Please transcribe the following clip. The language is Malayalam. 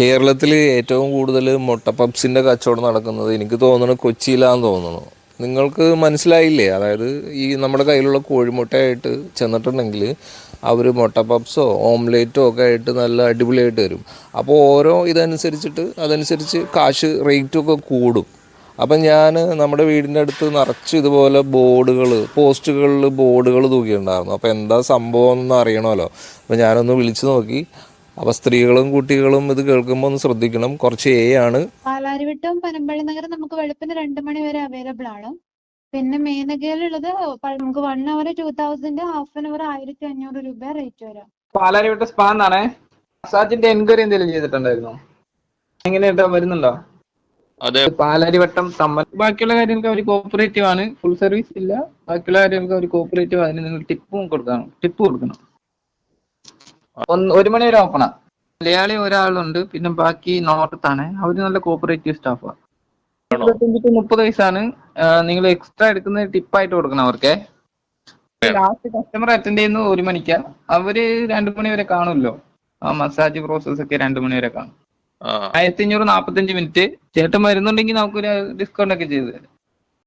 കേരളത്തിൽ ഏറ്റവും കൂടുതൽ മുട്ട പബ്സിന്റെ കച്ചവടം നടക്കുന്നത് എനിക്ക് തോന്നുന്നു കൊച്ചിയിലാന്ന് തോന്നുന്നു. നിങ്ങൾക്ക് മനസ്സിലായില്ലേ? അതായത് ഈ നമ്മുടെ കയ്യിലുള്ള കോഴിമുട്ടയായിട്ട് ചെന്നിട്ടുണ്ടെങ്കിൽ അവർ മുട്ട പബ്സോ ഓംലേറ്റോ ഒക്കെ ആയിട്ട് നല്ല അടിപൊളിയായിട്ട് വരും അപ്പോൾ ഓരോ ഇതനുസരിച്ചിട്ട് അതനുസരിച്ച് കാശ് റേറ്റും ഒക്കെ കൂടും. അപ്പം ഞാൻ നമ്മുടെ വീടിന്റെ അടുത്ത് നിറച്ച് ഇതുപോലെ ബോർഡുകൾ പോസ്റ്റുകളിൽ ബോർഡുകൾ തൂക്കിയിട്ടുണ്ടായിരുന്നു. അപ്പോൾ എന്താ സംഭവം എന്ന് അറിയണമല്ലോ. അപ്പോൾ ഞാനൊന്ന് വിളിച്ചു നോക്കി. അപ്പോൾ സ്ത്രീകളും കുട്ടികളും ഇത് കേൾക്കുമ്പോൾ ഒന്ന് ശ്രദ്ധിക്കണം. കുറച്ച് എ ആണ്. പാലാരിവട്ടം പനമ്പള്ളി നഗരം നമുക്ക് വെളുപ്പിന് രണ്ട് മണി വരെ അവൈലബിൾ ആണ്. പിന്നെ മേനകയിലുള്ളത് നമുക്ക് one hour two thousand half an hour ആയിരത്തി അഞ്ഞൂറ് രൂപ റേറ്റ് വരാം. പാലാരിവട്ട സ്പാ എന്നാണേ? മസാജിന്റെ എൻക്വയറി എന്തെങ്കിലും ചെയ്തിട്ടുണ്ടായിരുന്നോ? എങ്ങനെയാ വരുന്നുണ്ടോ? അതെ. പാലാരിവട്ടം തമ്മൽ ബാക്കിയുള്ള കാര്യങ്ങൾക്ക് അവർ കോപ്പറേറ്റീവ് ആണ്. ഫുൾ സർവീസ് ഇല്ല. ബാക്കിയുള്ള കാര്യങ്ങൾക്ക് അവർ കോപ്പറേറ്റീവ് അതിന് നിങ്ങൾ ടിപ്പും കൊടുക്കണം. ടിപ്പ് കൊടുക്കണം. ഒരു മണി വരെ ഓപ്പണാ മലയാളി ഒരാളുണ്ട് പിന്നെ ബാക്കി നോർത്താണ്. അവർ നല്ല കോപ്പറേറ്റീവ് സ്റ്റാഫാണ് ഇരുപത്തഞ്ച് ടു മുപ്പത് വയസ്സാണ്. നിങ്ങൾ എക്സ്ട്രാ എടുക്കുന്ന ടിപ്പായിട്ട് കൊടുക്കണം അവർക്ക്. ലാസ്റ്റ് കസ്റ്റമർ അറ്റൻഡ് ചെയ്യുന്നത് ഒരു മണിക്കാ. അവർ രണ്ടു മണി വരെ കാണുമല്ലോ. ആ മസാജ് പ്രോസസ് ഒക്കെ രണ്ടു മണി വരെ കാണും. ആയിരത്തി അഞ്ഞൂറ് നാപ്പത്തഞ്ച് മിനിറ്റ് ചേട്ടൻ വരുന്നുണ്ടെങ്കിൽ നമുക്കൊരു ഡിസ്കൗണ്ട് ഒക്കെ ചെയ്ത് തരാം.